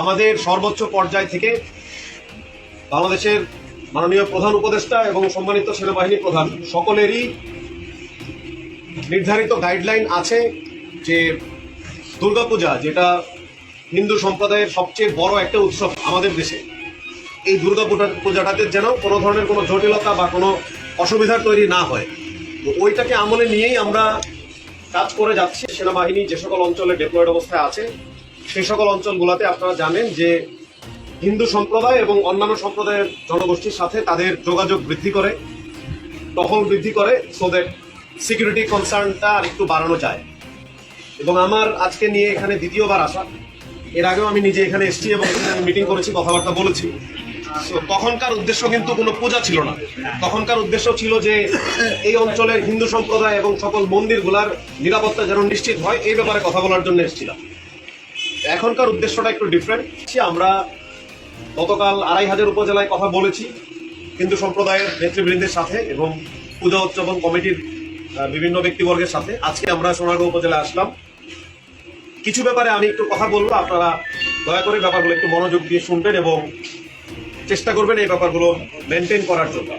আমাদের সর্বোচ্চ পর্যায় থেকে বাংলাদেশের মাননীয় প্রধান উপদেষ্টা এবং সম্মানিত সেনাবাহিনী প্রধান, সকলেরই নির্ধারিত গাইডলাইন আছে যে দুর্গাপূজা, যেটা হিন্দু সম্প্রদায়ের সবচেয়ে বড় একটা উৎসব আমাদের দেশে, এই দুর্গাপূজা, পূজাটাতে যেন কোনো ধরনের কোনো জটিলতা বা কোনো অসুবিধার তৈরি না হয়। তো ওইটাকে আমলে নিয়েই আমরা কাজ করে যাচ্ছি। সেনাবাহিনী যে সকল অঞ্চলে ডেপ্লয়েড অবস্থায় আছে সেই সকল অঞ্চলগুলোতে আপনারা জানেন যে হিন্দু সম্প্রদায় এবং অন্যান্য সম্প্রদায়ের জনগোষ্ঠীর সাথে তাদের যোগাযোগ বৃদ্ধি করে, টহল বৃদ্ধি করে সো দ্যাট সিকিউরিটি কনসার্নটা আর একটু বাড়ানো যায়। এবং আমার আজকে নিয়ে এখানে দ্বিতীয়বার আসা। এর আগেও আমি নিজে এখানে এসেছি এবং মিটিং করেছি, কথাবার্তা বলেছি। তখনকার উদ্দেশ্য কিন্তু কোনো পূজা ছিল না। তখনকার উদ্দেশ্য ছিল যে এই অঞ্চলের হিন্দু সম্প্রদায় এবং সকল মন্দিরগুলার নিরাপত্তা যেন নিশ্চিত হয়, এই ব্যাপারে কথা বলার জন্য এসেছিলাম। এখনকার উদ্দেশ্যটা একটু ডিফারেন্ট আমরা গতকাল আড়াই হাজার উপজেলায় কথা বলেছি, হিন্দু সম্প্রদায়ের নেতৃবৃন্দের সাথে এবং পূজা উদযাপন কমিটির বিভিন্ন ব্যক্তিবর্গের সাথে। আজকে আমরা সোনারগাঁও উপজেলায় আসলাম। কিছু ব্যাপারে আমি একটু কথা বলব, আপনারা দয়া করে ব্যাপারগুলো একটু মনোযোগ দিয়ে শুনবেন এবং চেষ্টা করবেন এই ব্যাপারগুলো মেনটেন করার জন্য।